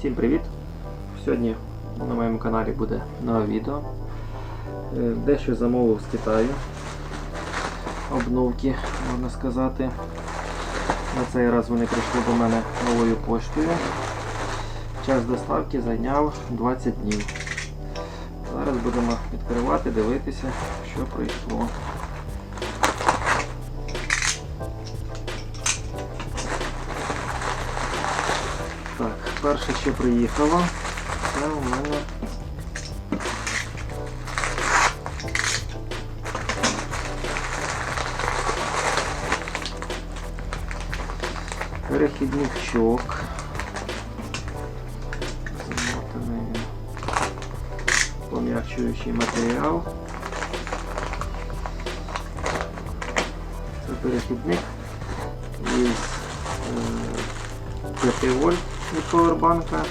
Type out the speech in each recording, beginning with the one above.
Всім привіт! Сьогодні на моєму каналі буде нове відео. Е, Дещо замовив з Китаю. Обновки, можна сказати. На цей раз вони прийшли до мене новою поштою. Час доставки зайняв 20 днів. Зараз будемо відкривати, дивитися, що прийшло. Перше, що приїхало, це у мене перехідничок. Замотаний пом'якчуючий матеріал. Це перехідник із е, 5 вольт від повербанка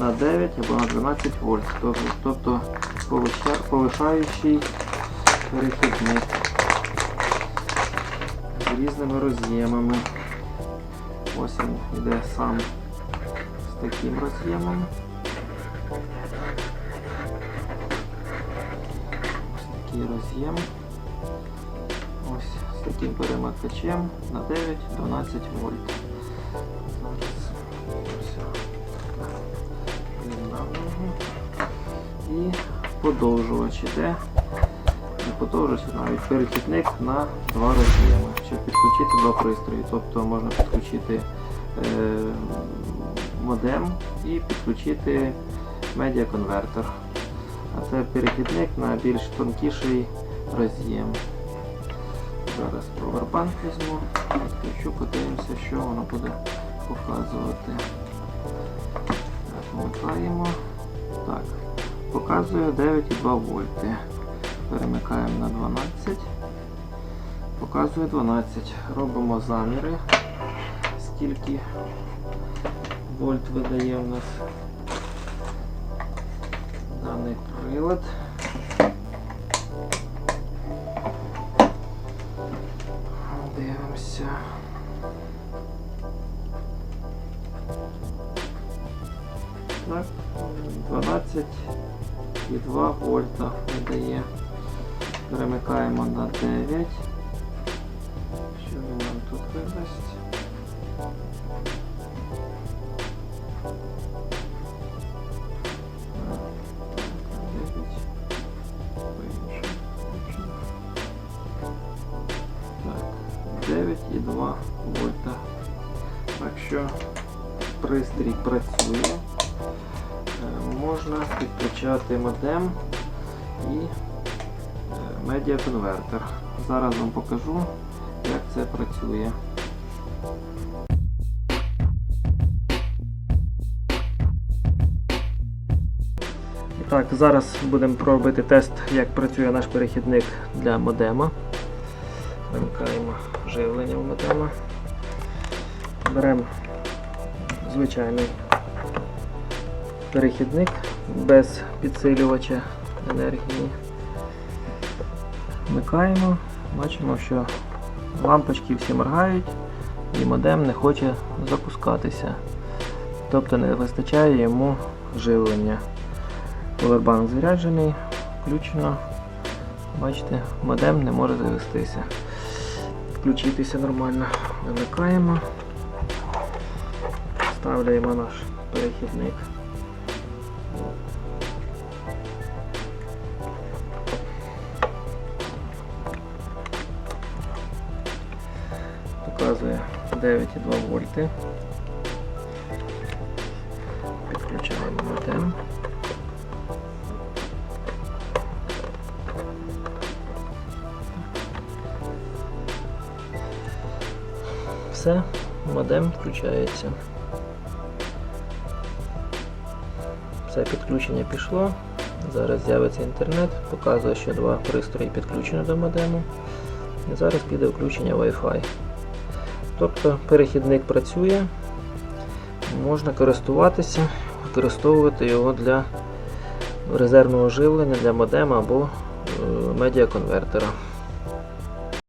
на 9 або на 12 вольт. Тобто, тобто повишаючий перехідник з різними роз'ємами. Ось він йде сам з таким роз'ємом. Ось такий роз'єм. Ось з таким перемикачем на 9-12 вольт. Зараз. І подовжувач іде. Подовжувач, навіть перехідник на два роз'єми, щоб підключити два пристрої. Тобто можна підключити е, модем і підключити медіаконвертер. А це перехідник на більш тонкіший роз'єм. Зараз повербанк візьму, підключу, подивимося, що воно буде показувати. Вмикаємо. Так, показує 9,2 вольти. Перемикаємо на 12. Показує 12. Робимо заміри. Скільки вольт видає у нас даний прилад. Дивимося. Так, 12,2 вольта видає. Перемикаємо на 9. Що він нам тут видасть? Так, дев'ять. По-іншому, по-іншому. Так, 9,2 вольта. Так що пристрій працює. Підключати модем і е, медіаконвертер. Зараз вам покажу, як це працює. Так, зараз будемо пробити тест, як працює наш перехідник для модема. Вимикаємо живлення в модема. Беремо звичайний перехідник без підсилювача енергії. Вмикаємо, бачимо, що лампочки всі моргають і модем не хоче запускатися. Тобто не вистачає йому живлення. Повербанк заряджений, включено. Бачите, модем не може завестися. Включитися нормально. Вимикаємо. Вставляємо наш перехідник. Показує 9,2 вольти. Підключаємо модем. Все, модем включається. Все підключення пішло. Зараз з'явиться інтернет, показує, що два пристрої підключені до модему. І зараз піде включення Wi-Fi. Тобто перехідник працює, можна користуватися, використовувати його для резервного живлення для модема або е, медіаконвертера.